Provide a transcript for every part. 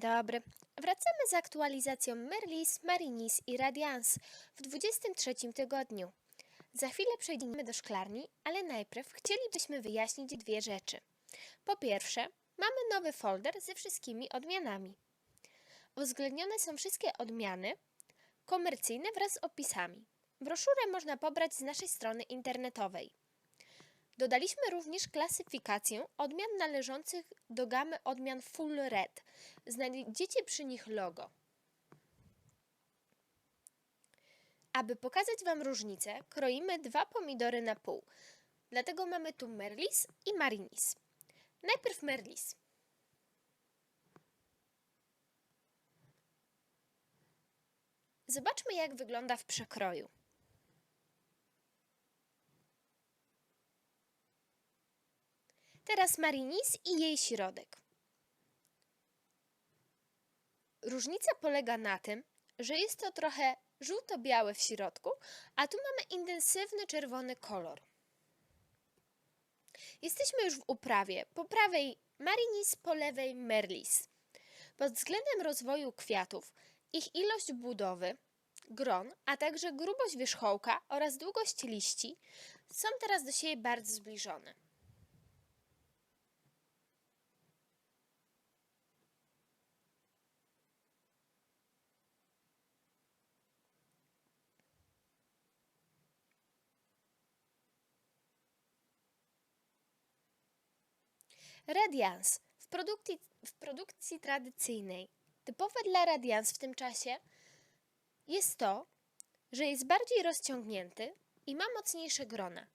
dobry. Wracamy z aktualizacją Merlis, Marinis i Radiance w 23 tygodniu. Za chwilę przejdziemy do szklarni, ale najpierw chcielibyśmy wyjaśnić dwie rzeczy. Po pierwsze, mamy nowy folder ze wszystkimi odmianami. Uwzględnione są wszystkie odmiany komercyjne wraz z opisami. Broszurę można pobrać z naszej strony internetowej. Dodaliśmy również klasyfikację odmian należących do gamy odmian Full Red. Znajdziecie przy nich logo. Aby pokazać Wam różnicę, kroimy dwa pomidory na pół. Dlatego mamy tu Merlis i Marinis. Najpierw Merlis. Zobaczmy, jak wygląda w przekroju. Teraz Marinis i jej środek. Różnica polega na tym, że jest to trochę żółto-białe w środku, a tu mamy intensywny czerwony kolor. Jesteśmy już w uprawie. Po prawej Marinis, po lewej Merlis. Pod względem rozwoju kwiatów, ich ilość budowy, gron, a także grubość wierzchołka oraz długość liści są teraz do siebie bardzo zbliżone. Radians w produkcji, w produkcji tradycyjnej. Typowe dla Radians w tym czasie jest to, że jest bardziej rozciągnięty i ma mocniejsze grona.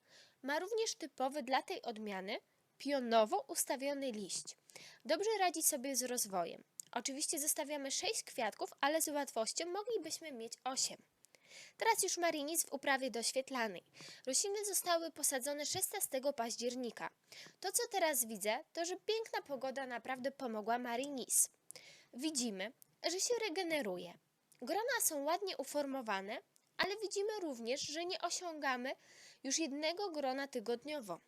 Ma również typowy dla tej odmiany pionowo ustawiony liść. Dobrze radzi sobie z rozwojem. Oczywiście zostawiamy 6 kwiatków, ale z łatwością moglibyśmy mieć 8. Teraz już marinis w uprawie doświetlanej. Rośliny zostały posadzone 16 października. To, co teraz widzę, to, że piękna pogoda naprawdę pomogła marinis. Widzimy, że się regeneruje. Grona są ładnie uformowane, ale widzimy również, że nie osiągamy już jednego grona tygodniowo.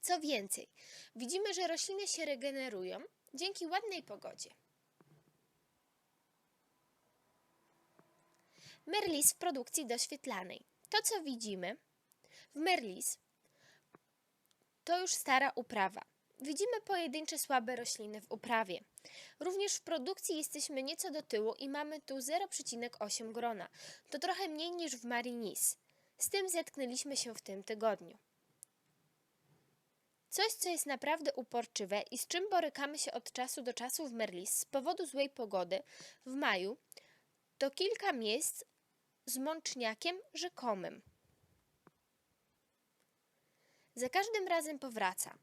Co więcej, widzimy, że rośliny się regenerują dzięki ładnej pogodzie. Merlis w produkcji doświetlanej. To, co widzimy w Merlis, to już stara uprawa. Widzimy pojedyncze słabe rośliny w uprawie. Również w produkcji jesteśmy nieco do tyłu i mamy tu 0,8 grona. To trochę mniej niż w Marinis. Z tym zetknęliśmy się w tym tygodniu. Coś, co jest naprawdę uporczywe i z czym borykamy się od czasu do czasu w Merlis z powodu złej pogody w maju, to kilka miejsc z mączniakiem rzekomym. Za każdym razem powraca.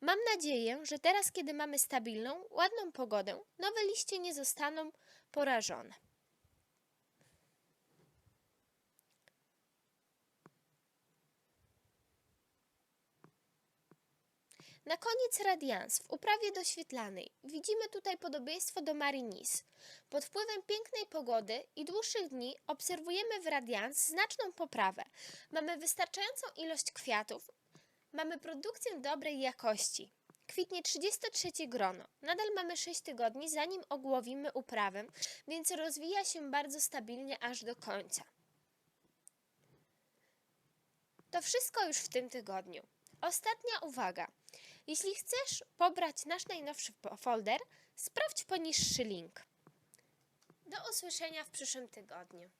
Mam nadzieję, że teraz, kiedy mamy stabilną, ładną pogodę, nowe liście nie zostaną porażone. Na koniec radians w uprawie doświetlanej widzimy tutaj podobieństwo do Marinis. Pod wpływem pięknej pogody i dłuższych dni obserwujemy w radians znaczną poprawę. Mamy wystarczającą ilość kwiatów, mamy produkcję dobrej jakości. Kwitnie 33 grono. Nadal mamy 6 tygodni, zanim ogłowimy uprawę, więc rozwija się bardzo stabilnie aż do końca. To wszystko już w tym tygodniu. Ostatnia uwaga. Jeśli chcesz pobrać nasz najnowszy folder, sprawdź poniższy link. Do usłyszenia w przyszłym tygodniu.